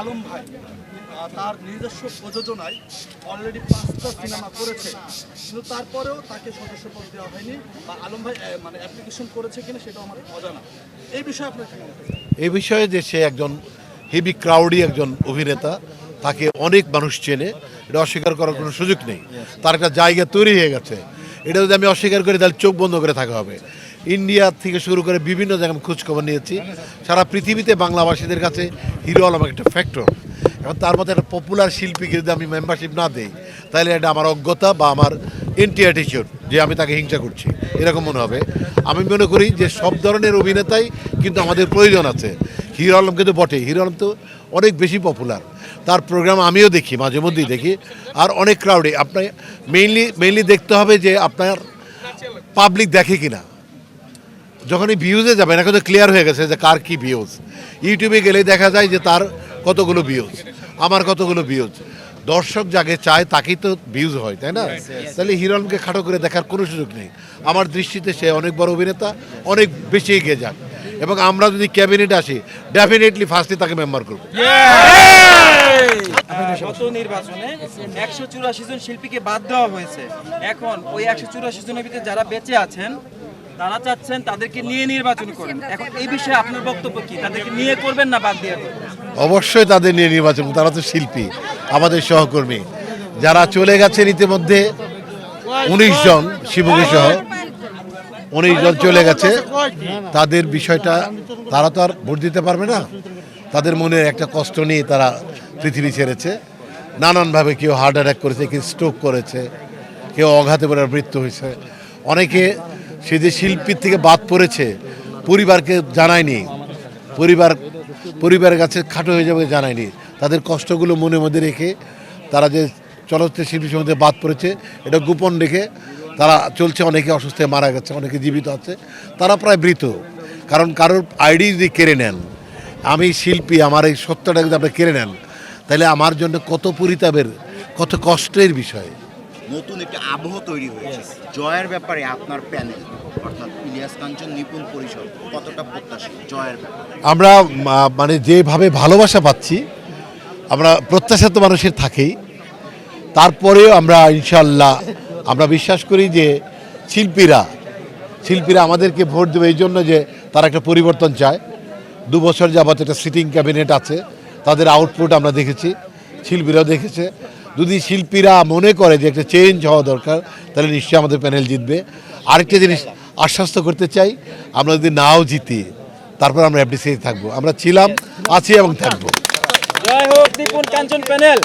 আলম ভাই তার নিজস্ব প্রযোজনায় অলরেডি পাঁচটা সিনেমা করেছে। কিন্তু তারপরেও তাকে সদস্যপদ দেওয়া হয়নি বা আলম ভাই মানে অ্যাপ্লিকেশন করেছে কিনা সেটাও আমার অজানা। এই বিষয়ে আপনার কি এই বিষয়ে যে সে একজন হেভি ক্রাউডি একজন অভিনেতা, তাকে অনেক মানুষ চেনে, এটা অস্বীকার করার কোনো সুযোগ নেই। তার একটা জায়গা তৈরি হয়ে গেছে। এটা যদি আমি অস্বীকার করি, তাহলে চোখ বন্ধ করে থাকা হবে। ইন্ডিয়া থেকে শুরু করে বিভিন্ন জায়গায় খোঁজখবর নিয়েছি। সারা পৃথিবীতে বাংলাভাষীদের কাছে হিরো আলম একটা ফ্যাক্টর এবং তার মধ্যে একটা পপুলার শিল্পীকে যদি আমি মেম্বারশিপ না দিই, তাহলে এটা আমার অজ্ঞতা বা আমার এন্টি অ্যাটিচিউড যে আমি তাকে হিংসা করছি। এরকম মনে হবে। আমি মনে করি যে সব ধরনের অভিনেতাই কিন্তু আমাদের প্রয়োজন আছে। হিরো আলম কিন্তু বটে হিরো আলম তো অনেক বেশি পপুলার তার প্রোগ্রাম আমিও দেখি, মাঝে মধ্যেই দেখি। আর অনেক ক্রাউডে আপনার মেইনলি মেইনলি দেখতে হবে যে আপনার পাবলিক দেখে কিনা। যখনই ভিউজে যাবেন এখন তো ক্লিয়ার হয়ে গেছে যে কার কি ভিউজ ইউটিউবে গেলে দেখা যায় যে তার কতগুলো ভিউজ আমার কতগুলো ভিউজ দর্শক যাকে চায় তাকেই তো ভিউজ হয় তাই না? তাহলে হিরণকে খাটো করে দেখার কোনো সুযোগ নেই। আমার দৃষ্টিতে সে অনেক বড় অভিনেতা অনেক বেশি এগিয়ে যাক। এবং আমরা যদি ক্যাবিনেট আসি ডেফিনেটলি ফার্স্টে তাকে মেম্বার করব। গত নির্বাচনে একশো চুরাশি জন শিল্পীকে বাদ দেওয়া হয়েছে। এখন ওই একশো চুরাশি জনের ভিতরে যারা বেঁচে আছেন তারা চাচ্ছেন তাদেরকে নিয়ে নির্বাচন করেন। এখন এই বিষয়ে আপনার বক্তব্য কি? তাদেরকে নিয়ে করবেন না বাদ দিয়ে অবশ্যই তাদের নিয়ে নির্বাচন তারা তো শিল্পী আমাদের সহকর্মী। যারা চলে গেছেন ইতিমধ্যে উনিশ জন শিবকে সহ উনিশ জন চলে গেছে। তাদের বিষয়টা তারা তো আর ভোট দিতে পারবে না। তাদের মনে একটা কষ্ট নিয়ে তারা পৃথিবী ছেড়েছে। নানানভাবে কেউ হার্ট অ্যাটাক করেছে কেউ স্ট্রোক করেছে কেউ অঘাতে পড়ে মৃত্যু হয়েছে। অনেকে সে যে শিল্পীর থেকে বাদ পড়েছে, পরিবারকে জানায়নি। পরিবার, পরিবারের কাছে খাটো হয়ে যাবে জানায়নি। তাদের কষ্টগুলো মনে মধ্যে রেখে তারা যে চলচ্চিত্র শিল্পী সমিতি বাদ পড়েছে, এটা গোপন রেখে তারা চলছে, অনেকে অসুস্থ মারা গেছে, অনেকে জীবিত আছে। তারা প্রায় মৃত কারণ কারোর আইডি যদি কেড়ে নেন, আমি শিল্পী, আমার এই সত্যটা যদি আপনি কেড়ে নেন, তাহলে আমার জন্য কত পরিতাপের, কত কষ্টের বিষয়। নতুন একটি আবহ তৈরি হয়েছে। জয়ের ব্যাপারে আপনার প্যানেল অর্থাৎ ইলিয়াস কাঞ্চন নিপুণ পরিষদ কতটা প্রত্যাশী জয়ের আমরা মানে যেভাবে ভালোবাসা পাচ্ছি আমরা প্রত্যাশা তো মানুষের থাকেই। তারপরেও আমরা ইনশাল্লাহ আমরা বিশ্বাস করি যে শিল্পীরা শিল্পীরা আমাদেরকে ভোট দেবে এই জন্য যে তারা একটা পরিবর্তন চায়। দু বছর যাবত একটা সিটিং ক্যাবিনেট আছে তাদের আউটপুট আমরা দেখেছি শিল্পীরাও দেখেছে। যদি শিল্পীরা মনে করে যে একটা চেঞ্জ হওয়া দরকার, তাহলে নিশ্চয়ই আমাদের প্যানেল জিতবে। আরেকটা জিনিস আশ্বস্ত করতে চাই, আমরা যদি নাও জিতি, তারপর আমরা এফডিসি থাকব। আমরা ছিলাম, আছি এবং থাকব। জয় হোক কাঞ্চন প্যানেল